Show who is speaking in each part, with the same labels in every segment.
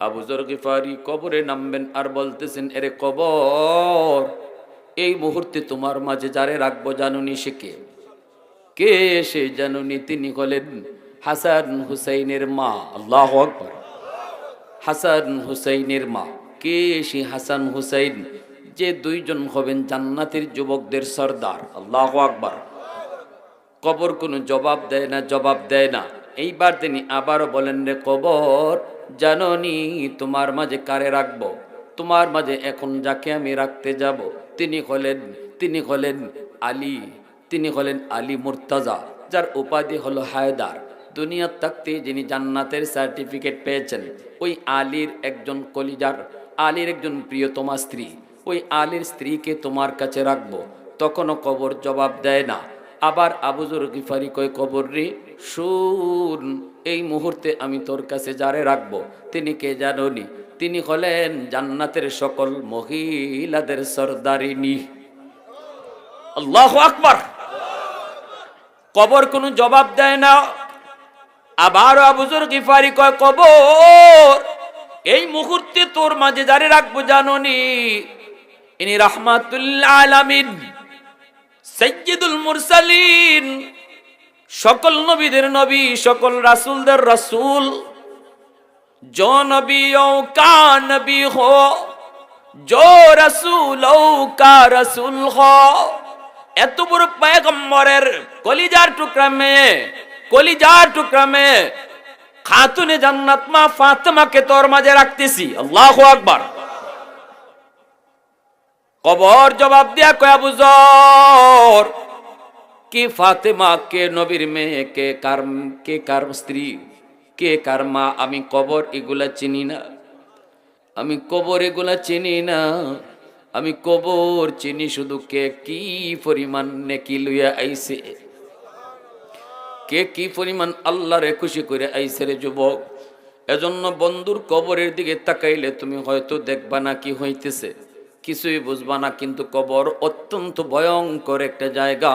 Speaker 1: আবু জর গিফারি কবরে নামবেন আর বলতেছেন, এরে কবর, এই মুহূর্তে তোমার মাঝে যারে রাখব জানুনি সে কে? কে সে জানুনি তিনি হলেন হাসান হুসাইনের মা, আল্লাহ আকবর। হাসান হুসাইনের মা, কে সে হাসান হুসাইন? যে দুইজন হবেন জান্নাতের যুবকদের সর্দার, আল্লাহ আকবর। কবর কোনো জবাব দেয় না, জবাব দেয় না। এইবার তিনি আবারও বলেন, রে কবর জাননি, তোমার মাঝে কারে রাখব? তোমার মাঝে এখন যাকে আমি রাখতে যাব? তিনি হলেন তিনি হলেন আলী, তিনি হলেন আলী মুর্তাজা, যার উপাধি হলো হায়দার। দুনিয়ার থাকতে যিনি জান্নাতের সার্টিফিকেট পেয়েছেন, ওই আলীর একজন কলিজার, আলীর একজন প্রিয়তমা স্ত্রী। ওই আলীর স্ত্রীকে তোমার কাছে রাখব। তখনও কবর জবাব দেয় না। আবার আবুজুর গিফারি কয়, কবর রে, শুন, এই মুহূর্তে আমি তোর কাছে যারে রাখব। তিনি কে জাননি? তিনি হলেন জান্নাতের সকল মহিলাদের সর্দারিনী। আল্লাহ আকবার। কবর কোনো জবাব দেয় না। আবার আবুজুর গিফারি কয়, কবর, এই মুহূর্তে তোর মাঝে যারে রাখব জাননি। ইনি রাহমাতুল্লাহ আলামিন। সৈয়দুল মুরসালিন, সকল নবীদের নবী, সকল রাসুলদের রাসুল, যো নবী ও কা নবী হো, যো রাসুল কা রাসুল হো। এত বড় পয়গম্বরের কলিজার টুকরা মেয়ে, কলিজার টুকরা মেয়ে, খাতুনে জান্নাত মা ফাতেমাকে তোর মাঝে রাখতেছি। আল্লাহু আকবার। কবর জবাব দিয়া কয়া বুঝর কি ফাতেমা, কে নবীর মেয়ে, কে কার কে কার স্ত্রী, কে কার মা, আমি কবর এগুলা চিনি না। আমি কবর এগুলা চিনি না। আমি কবর চিনি শুধু কে কি পরিমাণ নেকি লইয়া আইছে। কে কি পরিমাণ আল্লাহরে খুশি করে আইছে রে যুবক। এজন্য বন্ধুর কবরের দিকে তাকাইলে তুমি হয়তো দেখবা না কি হইতেছে। কিছুই বুঝবা না, কিন্তু কবর অত্যন্ত ভয়ঙ্কর একটা জায়গা।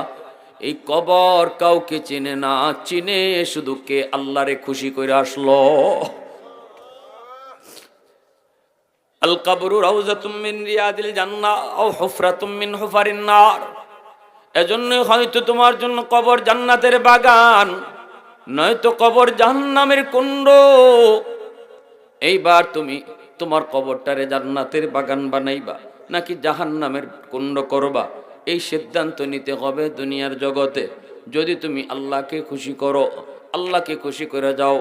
Speaker 1: এই কবর কাউকে চিনে না, চিনে শুধু কে আল্লাহরে খুশি করে আসলো। আল কাবরু রাউজাতুম মিন রিয়াদিল জান্নাহ, আও হুফরাতুম হুফারিন নার। এজন্য হয়তো তোমার জন্য কবর জান্নাতের বাগান, নয়তো কবর জাহান্নামের কুণ্ড। এইবার তুমি তোমার কবরটারে জান্নাতের বাগান বানাইবা। নাকি জাহান্নামের কুণ্ড করবা? এই সিদ্ধান্ত নিতে হবে দুনিয়ার জগতে। যদি তুমি আল্লাহকে খুশি করো, আল্লাহকে খুশি করে যাও,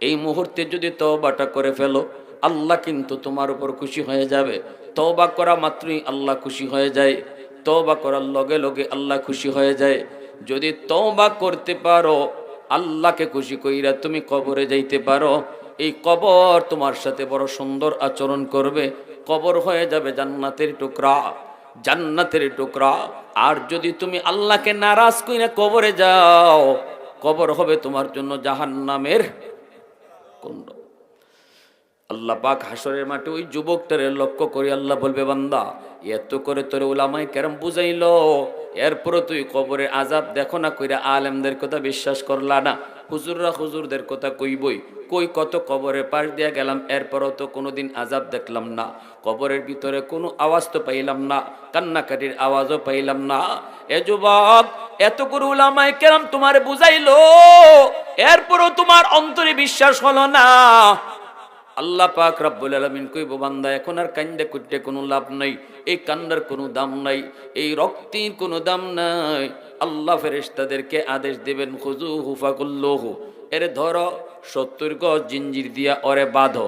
Speaker 1: এই মুহূর্তে যদি তওবাটা করে ফেলো, আল্লাহ কিন্তু তোমার উপর খুশি হয়ে যাবে। তওবা করা মাত্রই আল্লাহ খুশি হয়ে যায়। তওবা করার লগে লগে আল্লাহ খুশি হয়ে যায়। যদি তওবা করতে পারো, আল্লাহকে খুশি কইরা তুমি কবরে যাইতে পারো। এই কবর তোমার সাথে বড় সুন্দর আচরণ করবে। কবর হয়ে যাবে জান্নাতের টুকরা জান্নাতের টুকরা। আর যদি তুমি আল্লাহকে নারাজ কইরা কবরে যাও, কবর হবে তোমার জন্য জাহান্নামের কুণ্ড। আল্লাহ পাক হাসরের মাঠে ওই যুবকটারে লক্ষ্য করে আল্লাহ বলবে, বান্দা এত করে তোর ওলামাই কেরম বুঝাইলো। এরপরও তুই কবরে আজাব দেখো না কইরা আলেমদের কথা বিশ্বাস করলা না। হুজুররা হুজুরদের কথা কইবই। কই কত কবরের পাশ দিয়া গেলাম, এরপরও তো কোনোদিন আজাব দেখলাম না। কবরের ভিতরে কোনো আওয়াজ তো পাইলাম না, কান্নাকাটির আওয়াজও পাইলাম না। এ যুবক, এত করে উলামাই কেরাম তোমার বুঝাইলো। এরপরও তোমার অন্তরে বিশ্বাস হলো না। আল্লাহ পাক রব্বুল আলমিন কইব, বান্দা, এখন আর কান্দে কুটে কোনো লাভ নাই, এই কান্দার কোনো দাম নাই, এই রক্তের কোনো দাম নাই। আল্লাহ ফেরেশতাদেরকে আদেশ দেবেন খুজু হুফাকুল্লহু এরে ধরো, সত্তর গজ জিঞ্জির দিয়া অরে বাঁধো,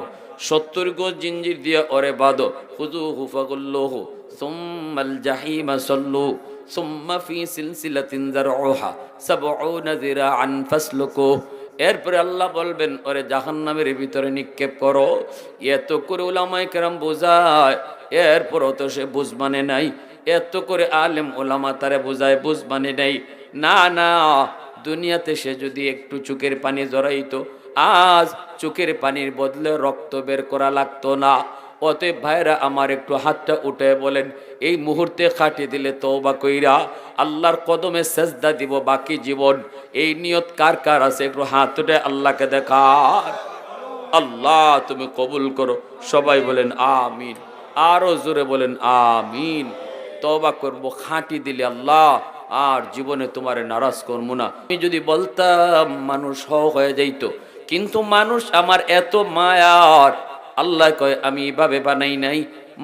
Speaker 1: সত্তর গজ জিঞ্জির দিয়া ওরে বাঁধো খুজু হুফাকুল্লহু সুম্মাল জাহিমা সল্লু সুম্মা ফি সিলসিলাতিন যারউহা সাবউনা যিরাআন ফাসলুকুহু এরপরে আল্লাহ বলবেন, ওরে জাহান্নামের ভিতরে নিক্ষেপ করো। এত করে ওলামাই কেরাম বোঝায়, এরপরও তো সে বুঝ মানে নাই। এত করে আলেম ওলামা তারে বোঝায় বুঝ মানে নাই। না না, দুনিয়াতে সে যদি একটু চুকের পানি জড়াইতো, আজ চোখের পানির বদলে রক্ত বের করা লাগতো না। অতএব ভাইরা আমার একটু হাতটা উঠে বলেন, এই মুহূর্তে খাটি দিলে তওবা কইরা আল্লাহর কদমে সেজদা দিব বাকি জীবন। এই নিয়ত কার কার আছে? একটু হাত উঠে আল্লাহকে দেখার। আল্লাহ, তুমি কবুল করো। সবাই বলেন, আমিন। আরও জোরে বলেন, আমিন। তবা করব, খাঁটি দিলে আল্লাহ, আর জীবনে তোমারে নারাজ করব না। আমি যদি বলতাম, মানুষ হয়ে যাইতো। কিন্তু মানুষ আমার এত মায়ার আল্লাহ কয়, আমি এভাবে বানাই নাই,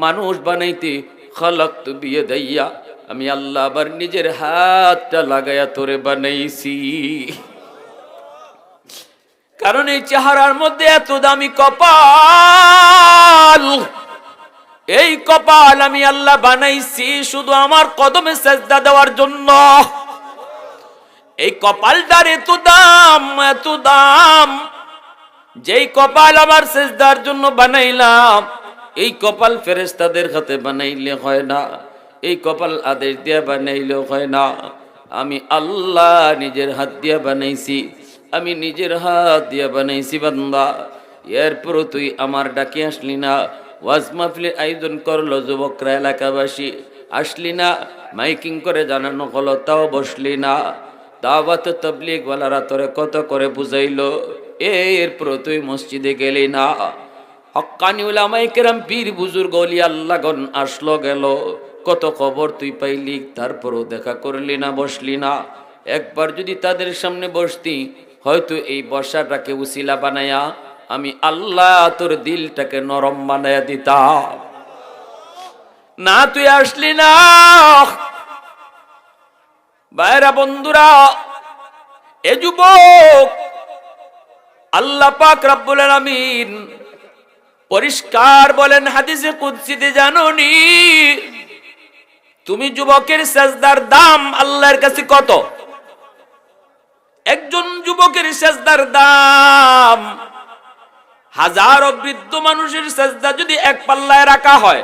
Speaker 1: মানুষ বানাইতে খালাক তো বিয়ে দাইয়া, আমি আল্লাহ আবার নিজের হাতটা লাগাইয়া তোরে বানাইছি। কারণ এই চেহারার মধ্যে এত দামি কপাল, এই কপাল আমি আল্লাহ বানাইছি শুধু আমার কদমে সেজদা দেওয়ার জন্য। এই কপালটার এত দাম এত দাম যেই কপাল আমার সেজদার জন্য বানাইলাম, এই কপাল ফেরেস্তাদের হাতে বানাইলে হয় না, এই কপাল আদেশ দিয়ে বানাইলেও হয় না। আমি আল্লাহ নিজের হাত দিয়ে বানাইছি, আমি নিজের হাত দিয়ে বানাইছি বান্দা। এরপরও তুই আমার ডাকি আসলি না, ওয়াজ মাহফিলের আয়োজন করল যুবকরা এলাকাবাসী। আসলি না, মাইকিং করে জানানো হলো, তাও বসলি না। দাওয়াত ওয়ালারা তোরে কত করে বুঝাইলো? এরপর তুই মসজিদে গেলি না। হক্কানি উলামাই কেরাম পীর বুজুর্গ অলি আল্লাহগণ আসলো গেল। কত খবর তুই পাইলি, তারপরও দেখা করলি না, বসলি না। একবার যদি তাদের সামনে বসতি, হয়তো এই বর্ষাটাকে উসিলা বানায়া আমি আল্লাহ তোর দিলটাকে নরম বানায়া দিতাম। না, তুই আসলি না। বাইরা বন্ধুরা, এ যুবক আল্লাহ পাক রব্বুল আলামিন পরিষ্কার বলেন হাদিসে কুদসিতে জানোনি তুমি যুবকের সেজদার দাম আল্লাহর কাছে কত? একজন যুবকের সেজদার দাম হাজারো বৃদ্ধ মানুষের সেজদা যদি এক পাল্লায় রাখা হয়,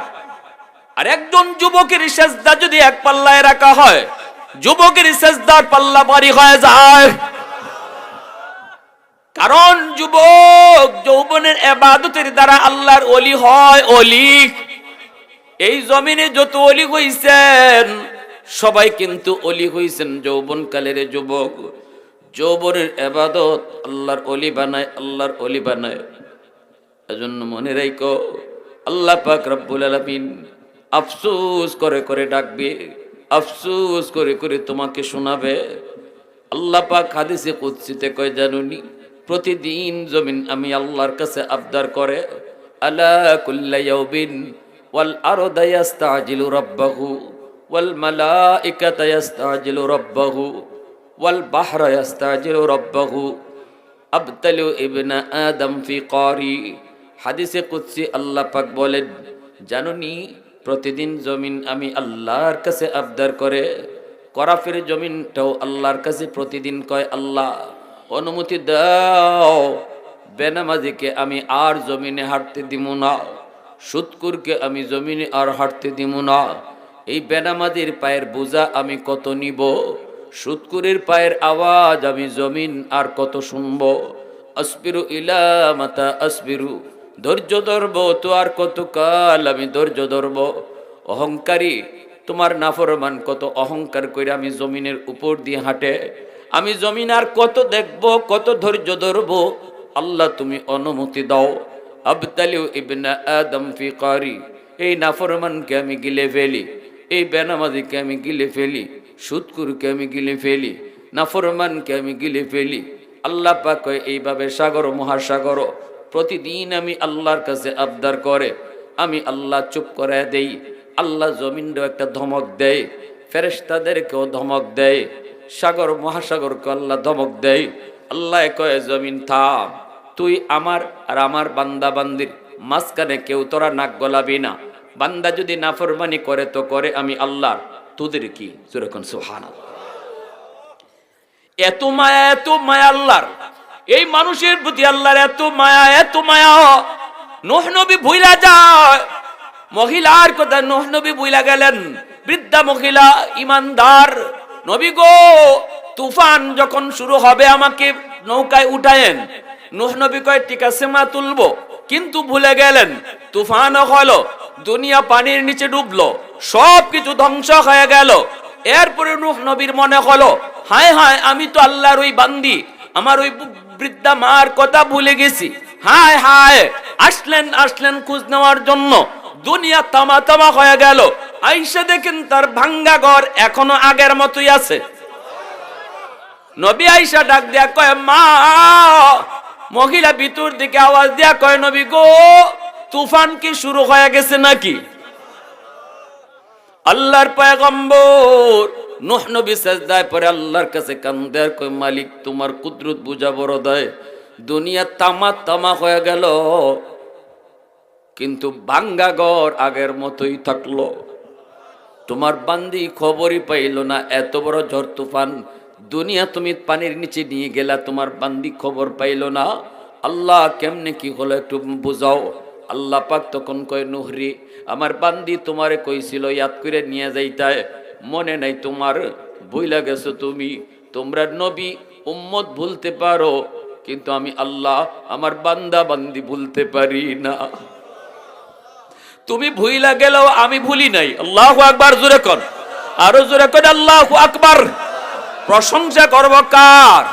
Speaker 1: আর একজন যুবকের সেজদা যদি এক পাল্লায় রাখা হয়, যুবকের সেজদার পাল্লা বাড়ি হয়ে যায়। কারণ যুবক যৌবনের এবাদতের দ্বারা আল্লাহর অলি হয় অলি এই জমিনে যত অলি হইছেন, সবাই কিন্তু অলি হইছেন যৌবন কালের যুবক। যৌবনের এবাদত আল্লাহর অলি বানায়, আল্লাহর অলি বানায়। এজন্য মনে রাইকো আল্লাহ পাক রব্বুল আলামিন আফসোস করে করে ডাকবে, আফসোস করে করে তোমাকে শোনাবে। আল্লাহ পাক হাদিসে কুদসিতে কয় জানুনি প্রতিদিন জমিন আমি আল্লাহর কাছে আবদার করে ইয়াস্তাজিলু রাব্বাহু ইয়াস্তাজিলু রাব্বাহু রাব্বাহু হাদিসে আল্লাহ বলেন, জানুনি, প্রতিদিন জমিন আমি আল্লাহর কাছে আবদার করে, করাফের জমিনটাও আল্লাহর কাছে প্রতিদিন কয় আল্লাহ। অনুমতি দাও। বেনামাজিকে আমি আর জমিনে হাঁটতে দিব না। সুৎকুরকে আমি জমিনে আর হাঁটতে দিব না। এই বেনামাজির পায়ের বোঝা আমি কত নিব? সুৎকুরের পায়ের আওয়াজ আমি জমিন আর কত শুনব? আসবিরু ইলা মাতা আসবিরু। ধৈর্য ধরব, তো আর কত কাল আমি ধৈর্য ধরব? অহংকারী, তোমার নাফরমান কত অহংকার করে আমি জমিনের উপর দিয়ে হাঁটে? আমি জমিন আর কত দেখব, কত ধৈর্য ধরব? আল্লাহ তুমি অনুমতি দাও। আবতালিউ ইবনা আদম এই নাফরমানকে আমি গিলে ফেলি। এই বেনামাজিকে আমি গিলে ফেলি। সুৎকুরকে আমি গিলে ফেলি। নাফরমানকে আমি গিলে ফেলি। আল্লাহ পাক এইভাবে সাগর, মহাসাগর প্রতিদিন আমি আল্লাহর কাছে আবদার করে। আমি আল্লাহ চুপ করে দেই। আল্লাহ জমিনও একটা ধমক দেয়। ফেরেস্তাদেরকেও ধমক দেয়। সাগর, মহাসাগর আল্লাহ ধমক দেয়। আল্লাহ কয়ে, জমিন থাম। তুই আমার আর আমার বান্দা বান্দির মাঝখানে কেউ তোরা নাক গলাবি না। বান্দা যদি নাফরমানি করে তো করে আমি আল্লাহ তোদের কি? যেরকম সুহান এত মায়া এত মায়া আল্লাহর। এই মানুষের প্রতি আল্লাহর এত মায়া এত মায়া। নোহ ভুইলা যায়। মহিলার কথা নোহ ভুইলা গেলেন। বৃদ্ধা মহিলা, ইমানদার। নবী গো, তুফান যখন শুরু হবে আমাকে নৌকায় উঠায়েন। নোহ নবী কয়, ঠিক আছে মা, তুলবো। কিন্তু ভুলে গেলেন তুফান হলো, দুনিয়া পানির নিচে ডুবলো সব কিছু ধ্বংস হয়ে গেল। এরপরে নূহ নবীর মনে হলো, হায় হায়, আমি তো আল্লাহর ওই বান্দি, আমার ওই বৃদ্ধা মার কথা ভুলে গেছি। হায় হায়, আসলেন আসলেন খোঁজ নেওয়ার জন্য। দুনিয়া তামা তামা হয়ে গেল আইসা দেখেন তার ভাঙ্গা ঘর এখনও আগের মতোই আছে। নবী আইসা ডাক দিয়া কয়, মা, মহিলা ভিতর দিকে আওয়াজ দিয়া কয়, নবী গো, তুফান কি শুরু হয়ে গেছে নাকি? আল্লাহর পয়গম্বর নুহ নবী সাজদায় পরে আল্লাহর কাছে কান্দে আর কই মালিক, তোমার কুদরত বুঝা বড় দেয়। দুনিয়া তামা তামা হয়ে গেল। কিন্তু বাঙ্গা ঘর আগের মতোই থাকল। তোমার বান্দি খবরই পাইল না, এত বড় ঝড় তুফান। দুনিয়া তুমি পানির নিচে নিয়ে গেলা, তোমার বান্দি খবর পাইল না। আল্লাহ কেমনে কি হলো একটু বুঝাও। আল্লাহ পাক তখন কয়, নুহরি, আমার বান্দি তোমারে কইছিল ইয়াদ করে নিয়ে যাইতায়। মনে নাই তোমার বইলা গেছো তুমি। তোমরা নবী, উম্মত ভুলতে পারো, কিন্তু আমি আল্লাহ, আমার বান্দা বান্দি ভুলতে পারি না। তুমি ভুইলা গেলেও আমি ভুলি নাই আল্লাহ আকবার জোরে কর আরো জোরে কর আল্লাহ আকবার প্রশংসা করব কার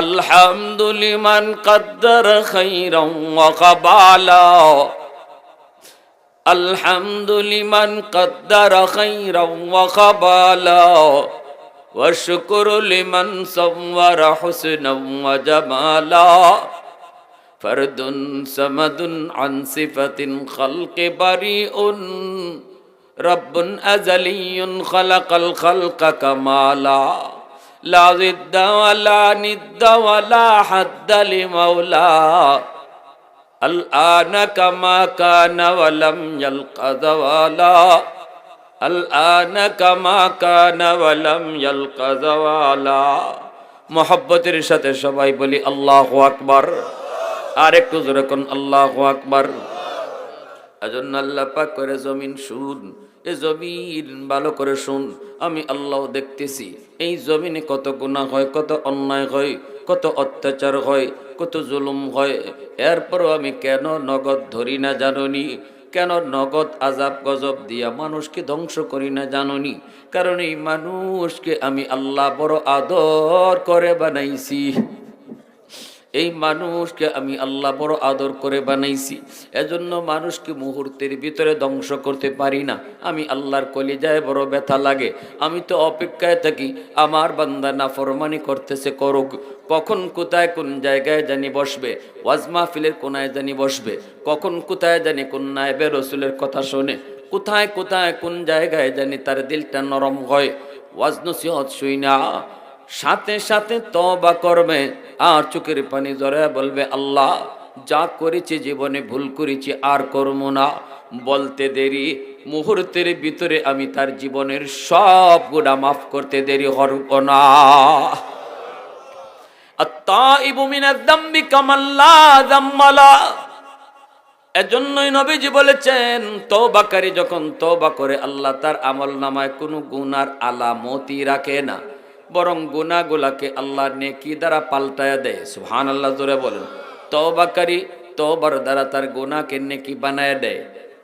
Speaker 1: আলহামদুলিমান কদ্দর খাইরাম ওয়া কাবালা আলহামদুলিমান কদ্দর খাইরাম ওয়া কাবালা والشكر لمن صور حسنا وجمالا فرد سمد عن صفة خلق بريء رب أزلي خلق الخلق كمالا لا ضد ولا ند ولا حد لمولى الآن كما كان ولم يلق زوالا الآن كما كان ولم يلق زوالا মোহব্বতের সাথে সবাই বলি আল্লাহ আকবার আর একটু জোরে কোন, আল্লাহ আকবার। এজন্য আল্লাহ পাক করে জমিন শুন, এ জমিন ভালো করে শুন, আমি আল্লাহ দেখতেছি, এই জমিনে কত গুনাহ হয়, কত অন্যায় হয়, কত অত্যাচার হয়, কত জুলুম হয়, এরপরও আমি কেন নগদ ধরি না জাননি, কেন নগদ আজাব গজব দিয়া মানুষকে ধ্বংস করি না জাননি, কারণ এই মানুষকে আমি আল্লাহ বড় আদর করে বানাইছি। এই মানুষকে আমি আল্লাহ বড় আদর করে বানাইছি। এজন্য মানুষকে মুহূর্তের ভিতরে ধ্বংস করতে পারি না। আমি আল্লাহর কলিজায় বড় ব্যথা লাগে। আমি তো অপেক্ষায় থাকি, আমার বান্দা না ফরমানি করতেছে করুক। কখন কোথায় কোন জায়গায় জানি বসবে, ওয়াজ মাহফিলের কোনায় জানি বসবে। কখন কোথায় জানি কোন নায়বে রসুলের কথা শোনে। কোথায় কোথায় কোন জায়গায় জানি তার দিলটা নরম হয়। ওয়াজ নসিহত শুই না। সাথে সাথে তবা করবে আর চোখের পানি জরে বলবে, আল্লাহ, যা করেছি জীবনে ভুল করেছি আর করব না। বলতে দেরি, মুহূর্তের ভিতরে আমি তার জীবনের সব গুণা মাফ করতে দেরি হরব না। এজন্যই যখন করে, আল্লাহ তার আমল নামায় কোনো গুনার আলামতি রাখে না। বরং গুনাগুলাকে আল্লাহ নেকি দ্বারা পাল্টায় দেয়। সুহান আল্লাহ জোরে বলেন। তওবাকারী তওবার দ্বারা তার গুনাহকে নেকি বানায় দেয়।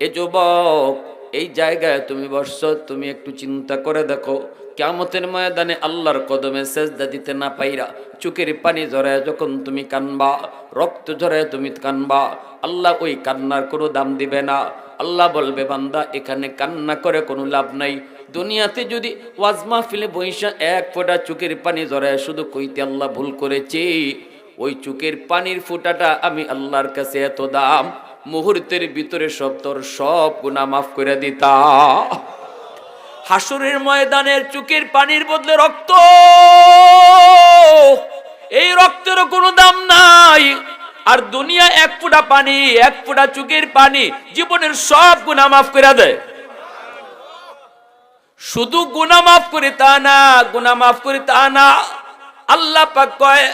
Speaker 1: এ যুবক, এই জায়গায় তুমি বসছো, তুমি একটু চিন্তা করে দেখো। কেমতের ময়দানে আল্লাহর কদমে সেজদা দিতে না পাইরা চুকের পানি ঝরায় যখন তুমি কানবা, রক্ত ঝরায় তুমি কানবা, আল্লাহ ওই কান্নার কোনো দাম দিবে না। আল্লাহ বলবে, বান্দা, এখানে কান্না করে কোনো লাভ নাই। দুনিয়াতে যদি ওয়াজ মাহফিলে বৈশা এক ফোঁটা চুকের পানি জড়ায় শুধু কইতে আল্লাহ ভুল করেছি। ওই চুকের পানির ফোঁটাটা আমি আল্লাহর কাছে এত দাম, মুহূর্তের ভিতরে সব তোর সব গুণা মাফ করে দিতা। হাসুরের ময়দানের চুকের পানির বদলে রক্ত, এই রক্তেরও কোনো দাম নাই। আর দুনিয়া এক ফুটা পানি, এক ফুটা চুকের পানি, জীবনের সব গুণা মাফ করে দেয়। শুধু গুণা মাফ করে তা না গুণা মাফ করে তা না। আল্লাহ পাক কয়,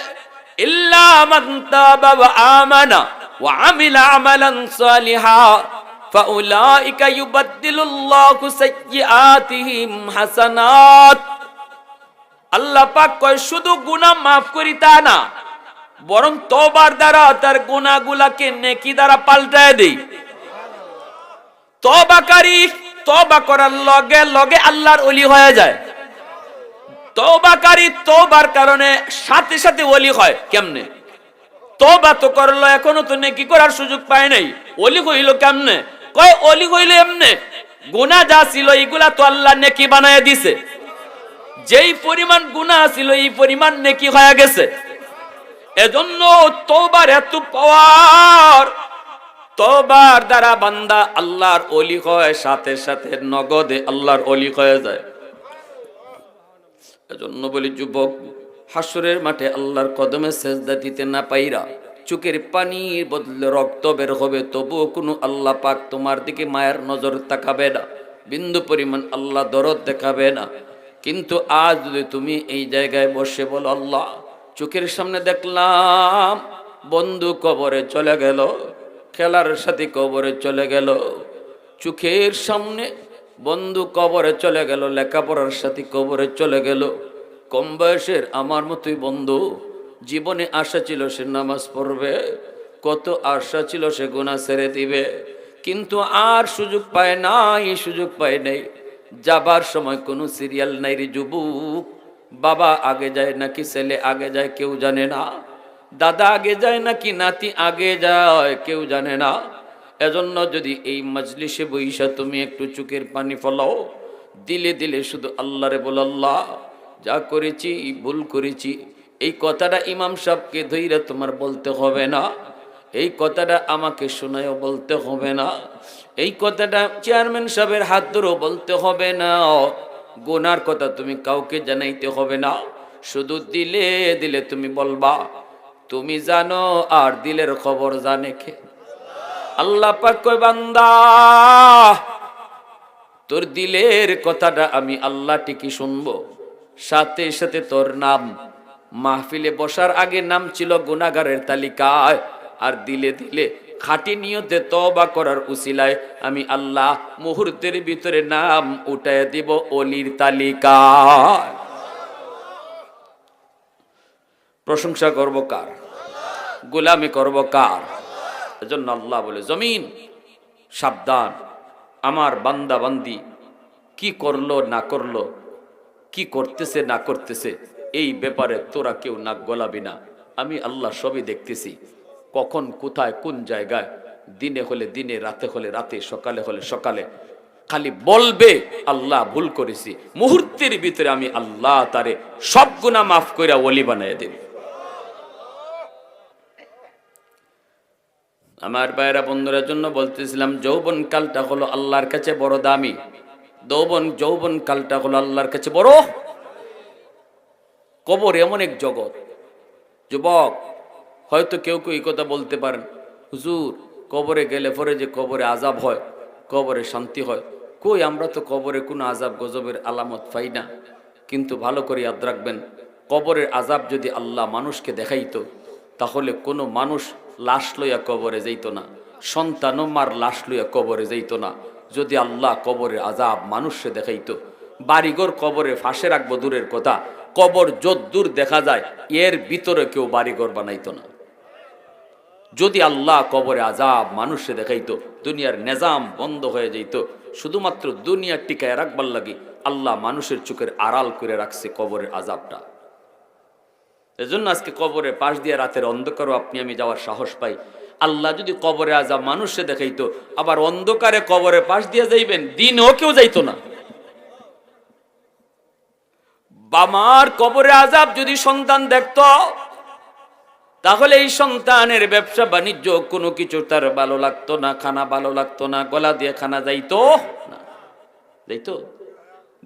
Speaker 1: ইল্লা মান তাবা ওয়া আমানা ওয়া আমিলা আমালান সালিহা, ফাউলাইকা ইউবাদদিলুল্লাহু সাইয়্যাতিহিম হাসানাত। আল্লাহ পাক কয়, শুধু গুনাহ মাফ করি তা না বরং তওবার দ্বারা তার গুনাহগুলাকে নেকি দ্বারা পাল্টায় দেই। তবাকারী তবা করার লগে লগে আল্লাহর ওলি হয়ে যায়। তবার কারণে সাথে সাথে ওলি হয় কেমনে? তো করল, এখনও তো নেকি করার সুযোগ পায় নাই। অলি কইল কেমনে? কয় অলি কইল এমনে? গুনাহ যা ছিল এগুলা তো আল্লাহ নেকি বানায় দিছে। যেই পরিমাণ গুনাহ ছিল, এই পরিমাণ নেকি হয়ে গেছে। এজন্য তোবার এত পাওয়ার তোবার দ্বারা বান্দা আল্লাহর অলি হয়, সাথে সাথে নগদে আল্লাহর অলি হয়ে যায়। এজন্য বলি, যুবক, হাসরের মাঠে আল্লাহর কদমে সেজদা দিতে না পাইরা চোখের পানির বদলে রক্ত বের হবে, তবুও কোনো আল্লাহ পাক তোমার দিকে মায়ের নজর তাকাবে না। বিন্দু পরিমাণ আল্লাহ দরদ দেখাবে না। কিন্তু আজ যদি তুমি এই জায়গায় বসে বলো, আল্লাহ চোখের সামনে দেখলাম, বন্ধু কবরে চলে গেল, খেলার সাথে কবরে চলে গেল। চোখের সামনে বন্ধু কবরে চলে গেল, লেখাপড়ার সাথে কবরে চলে গেল। কম বয়সের আমার মতোই বন্ধু, জীবনে আশা ছিল সে নামাজ পড়বে, কত আশা ছিল সে গুণা ছেড়ে দিবে। কিন্তু আর সুযোগ পায় নাই, সুযোগ পায় নাই। যাবার সময় কোনো সিরিয়াল নাই রে যুবক বাবা আগে যায় নাকি ছেলে আগে যায় কেউ জানে না। দাদা আগে যায় নাকি নাতি আগে যায় কেউ জানে না। এজন্য যদি এই মজলিসে বইসা তুমি একটু চুকের পানি ফলাও, দিলে দিলে শুধু আল্লাহরে বল আল্লাহ, যা করেছি ভুল করেছি, এই কথাটা ইমাম সাহেবকে ধৈর্য তোমার বলতে হবে না। এই কথাটা আমাকে শোনায়ও বলতে হবে না। এই কথাটা চেয়ারম্যান সাহেবের হাত ধরেও বলতে হবে না। গোনার কথা তুমি কাউকে জানাইতে হবে না। শুধু দিলে দিলে তুমি বলবা, তুমি জানো আর দিলের খবর জানে কে? আল্লাহ বান্দা, তোর দিলের কথাটা আমি আল্লাহ ঠিকই শুনব। সাথে সাথে তোর নাম মাহফিলে বসার আগে নাম ছিল গুনাগারের তালিকায়, আর দিলে দিলে খাটি নিয়তে তবা করার উসিলায় আমি আল্লাহ মুহূর্তের ভিতরে নাম উঠায় দিব অলির তালিকা। প্রশংসা করব কার? গোলামি করব কার? এজন্য আল্লাহ বলে, জমিন, সাবধান। আমার বান্দা বান্দি কি করল, না করল, কি করতেছে, না করতেছে, এই ব্যাপারে তোরা কেউ নাক গলাবি না। আমি আল্লাহ সবই দেখতেছি। কখন, কোথায়, কোন জায়গায়? দিনে হলে দিনে, রাতে হলে রাতে, সকালে হলে সকালে। খালি বলবে, আল্লাহ ভুল করেছি। মুহূর্তের ভিতরে আমি আল্লাহ তারে সব গুণা মাফ করে ওলি বানাই দেব। আমার ভাইয়েরা, বন্ধুরা, জন্য বলতেছিলাম, যৌবন কালটা হলো আল্লাহর কাছে বড় দামি। যৌবন যৌবন কালটা হলো আল্লাহর কাছে বড়। কবর এমন এক জগৎ। যুবক হয়তো কেউ কেউ এই কথা বলতে পারেন, হুজুর, কবরে গেলে পরে যে কবরে আজাব হয়, কবরে শান্তি হয়, কই আমরা তো কবরে কোনো আজাব গজবের আলামত পাই না? কিন্তু ভালো করে ইয়াদ রাখবেন, কবরের আজাব যদি আল্লাহ মানুষকে দেখাইতো, তাহলে কোনো মানুষ লাশ লইয়া কবরে যাইত না, সন্তানও মার লাশ লইয়া কবরে যাইত না। যদি আল্লাহ কবরের আজাব মানুষকে দেখাইত, বাড়িঘর কবরে ফাঁসে রাখব দূরের কথা, কবর যদ্দূর দেখা যায়, এর ভিতরে কেউ বাড়িঘর বানাইতো না। যদি আল্লাহ কবরে আজাব মানুষে দেখাইতো, দুনিয়ার নেজাম বন্ধ হয়ে যেত শুধুমাত্র দুনিয়ার টিকায় রাখবার লাগি আল্লাহ মানুষের চোখের আড়াল করে রাখছে কবরের আজাবটা এজন্য আজকে কবরে পাশ দিয়ে রাতের অন্ধকারও আপনি আমি যাওয়ার সাহস পাই। আল্লাহ যদি কবরে আজাব মানুষে দেখাইতো, আবার অন্ধকারে কবরে পাশ দিয়ে যাইবেন, দিনও কেউ যাইতো না। বামার কবরে আজাব যদি সন্তান দেখত তাহলে এই সন্তানের ব্যবসা বাণিজ্য কোনো কিছু তার ভালো লাগতো না, খানা ভালো লাগতো না, গলা দিয়ে খানা যাইতো না। যাইতো?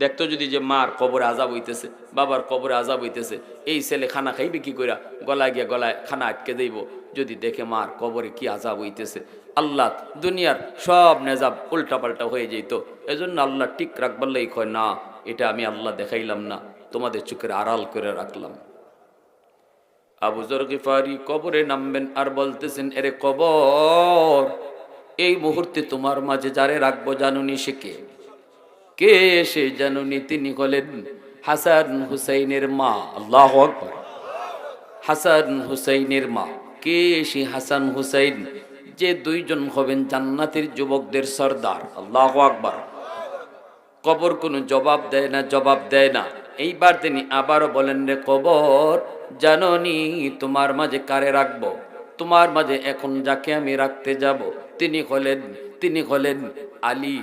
Speaker 1: দেখতো যদি যে মার কবরে আজাব হইতেছে, বাবার কবরে আজাব হইতেছে, এই ছেলে খানা খাইবে কি কইরা? গলায় গিয়ে গলায় খানা আটকে দেব যদি দেখে মার কবরে কি আজাব হইতেছে, আল্লাহ দুনিয়ার সব নেজাব উল্টাপাল্টা হয়ে যেত এজন্য আল্লাহ ঠিক রাখবার কয় না, এটা আমি আল্লাহ দেখাইলাম না, তোমাদের চোখের আড়াল করে রাখলাম। আবু জর গিফারি কবরে নামবেন আর বলতেছেন, এরে কবর, এই মুহূর্তে তোমার মাঝে যারে রাখব জানুনি সে কে? কে সে জানুনি তিনি হলেন হাসান হুসাইনের মা, আল্লাহ আকবর। হাসান হুসাইনের মা, কে সে হাসান হুসাইন? যে দুইজন হবেন জান্নাতের যুবকদের সর্দার, আল্লাহ আকবর। কবর কোনো জবাব দেয় না, জবাব দেয় না। এইবার তিনি আবারও বলেন, রে কবর জাননি, তোমার মাঝে কারে রাখব? তোমার মাঝে এখন যাকে আমি রাখতে যাব? তিনি হলেন তিনি হলেন আলী,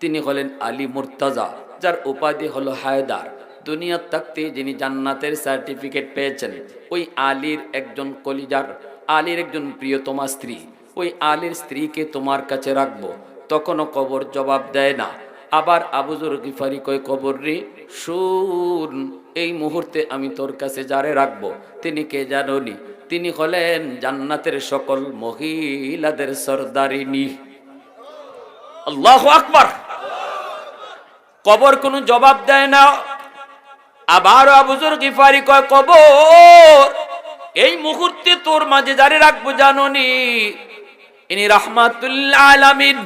Speaker 1: তিনি হলেন আলী মুর্তাজা, যার উপাধি হলো হায়দার। দুনিয়ার থাকতে যিনি জান্নাতের সার্টিফিকেট পেয়েছেন, ওই আলীর একজন কলিজার, আলীর একজন প্রিয়তমা স্ত্রী, ওই আলীর স্ত্রীকে তোমার কাছে রাখব। তখনও কবর জবাব দেয় না। আবার আবুজুর গিফারি কয় কবর রে, শুন। এই মুহূর্তে আমি তোর কাছে যারে রাখব। তিনি কে জাননি? তিনি হলেন জান্নাতের সকল মহিলাদের সর্দারিনী। আল্লাহ আকবার! কবর কোনো জবাব দেয় না। আবার আবুজুর গিফারি কয়, কবর! এই মুহূর্তে তোর মাঝে যারে রাখব জাননি। ইনি রহমাতুল্লাহ আলামিন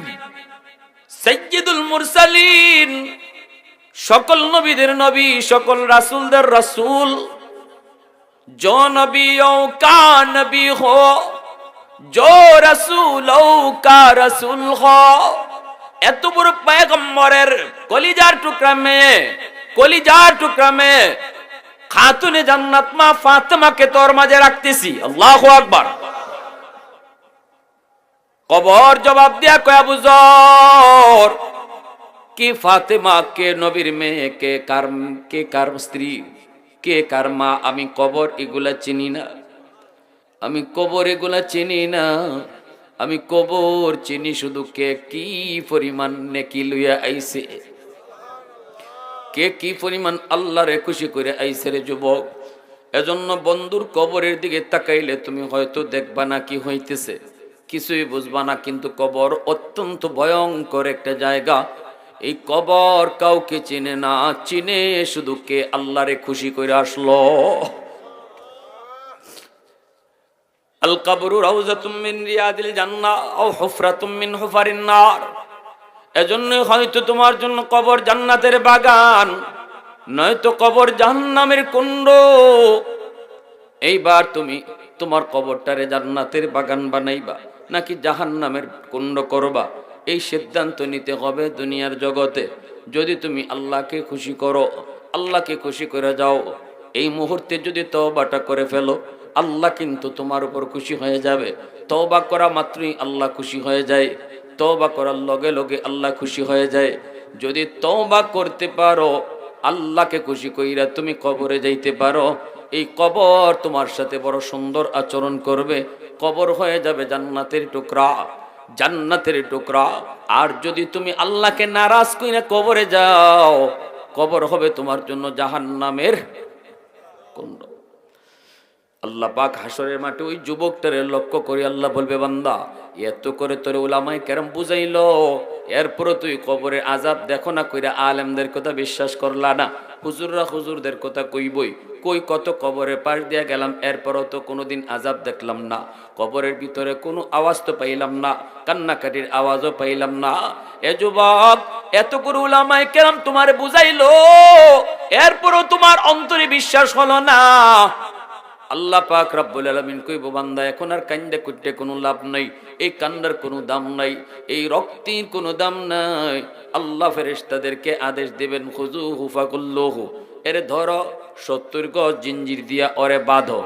Speaker 1: সৈয়দুল মুরসালিন। সকল নবীদের নবী, সকল রাসুলদের রাসুল। যো নবী ও কা নবী হো, যো রসুল ও কা রসুল হো। এত বড় পয়গম্বরের কলিজার টুকরা মেয়ে, কলিজার টুকরা মেয়ে, খাতুনে জান্নাত মা তোর মাঝে রাখতেছি। আল্লাহ আকবর। কবর জবাব দিয়া কয়াবুজর কি ফাতেমা কে নবীর মেয়ে কে কার কে কার স্ত্রী কে কার মা আমি কবর এগুলা চিনি না। আমি কবর এগুলা চিনি না। আমি কবর চিনি শুধু কে কি পরিমাণ নেকি লইয়া আইছে। কে কি পরিমাণ আল্লাহরে খুশি করে আইছে রে যুবক। এজন্য বন্ধুর কবরের দিকে তাকাইলে তুমি হয়তো দেখবা না কি হইতেছে। কিছুই বুঝবা না, কিন্তু কবর অত্যন্ত ভয়ঙ্কর একটা জায়গা। এই কবর কাউকে চিনে না, চিনে শুধু কে আল্লাহরে খুশি করে আসলো। আল কাবরু রাউজাতুম মিন রিয়াদিল জান্নাহ, আও এজন্য হয়তো তোমার জন্য কবর জান্নাতের বাগান, নয়তো কবর জাহান্নামের কুণ্ড। এইবার তুমি তোমার কবরটারে জান্নাতের বাগান বানাইবা, নাকি জাহান্নামের কুণ্ড করবা? এই সিদ্ধান্ত নিতে হবে দুনিয়ার জগতে। যদি তুমি আল্লাহকে খুশি করো, আল্লাহকে খুশি করে যাও, এই মুহূর্তে যদি তওবাটা করে ফেলো, আল্লাহ কিন্তু তোমার উপর খুশি হয়ে যাবে। তওবা করা মাত্রই আল্লাহ খুশি হয়ে যায়। তওবা করার লগে লগে আল্লাহ খুশি হয়ে যায়। যদি তওবা করতে পারো, আল্লাহকে খুশি কইরা তুমি কবরে যাইতে পারো। এই কবর তোমার সাথে বড় সুন্দর আচরণ করবে। কবর হয়ে যাবে জান্নাতের টুকরা। জান্নাতের টুকরা। আর যদি তুমি আল্লাহকে নারাজ কইরা কবরে যাও, কবর হবে তোমার জন্য জাহান্নামের কুণ্ড। আল্লাহ পাক হাসরের মাঠে ওই যুবকটারে লক্ষ্য করে আল্লাহ বলবে, বান্দা, এত করে তোর ওলামাই কেরম বুঝাইলো। এরপরও তুই কবরে আজাব দেখো না কইরা আলেমদের কথা বিশ্বাস করলা না। হুজুররা হুজুরদের কথা কইবই। কই কত কবরের পাশ দিয়া গেলাম, এরপরও তো কোনোদিন আজাব দেখলাম না। কবরের ভিতরে কোনো আওয়াজ তো পাইলাম না, কান্নাকাটির আওয়াজও পাইলাম না। এ যুবক, এত করে উলামাই কেরাম তোমার বুঝাইলো। এরপরও তোমার অন্তরে বিশ্বাস হলো না। আল্লাহ পাক রব্বুল আলমিন কইব, বান্দা, এখন আর কান্দে কুটে কোনো লাভ নাই, এই কান্দার কোনো দাম নাই, এই রক্তের কোনো দাম নাই। আল্লাহ ফেরেশতাদেরকে আদেশ দেবেন খুজু হুফাকুল্লহু এর ধরো, সত্তর গজ জিঞ্জির দিয়া ওরে বাঁধো,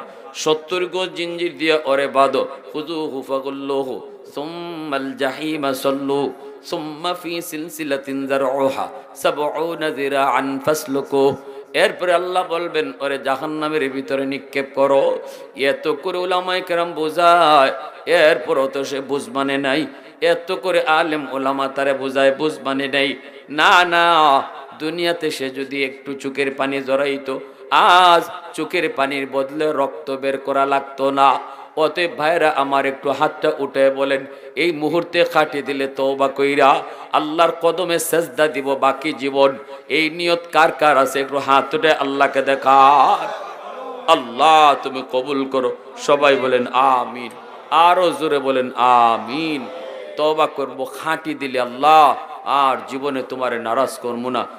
Speaker 1: সত্তর গজ জিঞ্জির দিয়া ওরে বাঁধো খুজু হুফাকুল্লহু সুম্মাল জাহিমা সল্লু সুম্মা ফি সিলসিলাতিন যারউহা সাবউনা যিরাআন ফাসলুকু এরপরে আল্লাহ বলবেন, ওরে জাহান্নামের ভিতরে নিক্ষেপ করো। এত করে ওলামাই কেরাম বোঝায়, এরপরও তো সে বুঝ মানে নাই। এত করে আলেম ওলামা তারে বোঝায় বুঝ মানে নাই। না না, দুনিয়াতে সে যদি একটু চুকের পানি জড়াইতো, আজ চোখের পানির বদলে রক্ত বের করা লাগতো না। অতএব ভাইরা আমার একটু হাতটা উঠে বলেন, এই মুহূর্তে খাটিয়ে দিলে তওবা কইরা আল্লাহর কদমে সেজদা দিব বাকি জীবন। এই নিয়ত কার কার আছে? একটু হাত উঠে আল্লাহকে দেখার। আল্লাহ, তুমি কবুল করো। সবাই বলেন, আমিন। আরও জোরে বলেন, আমিন। তওবা করব, খাঁটি দিলে আল্লাহ, আর জীবনে তোমারে নারাজ করব না।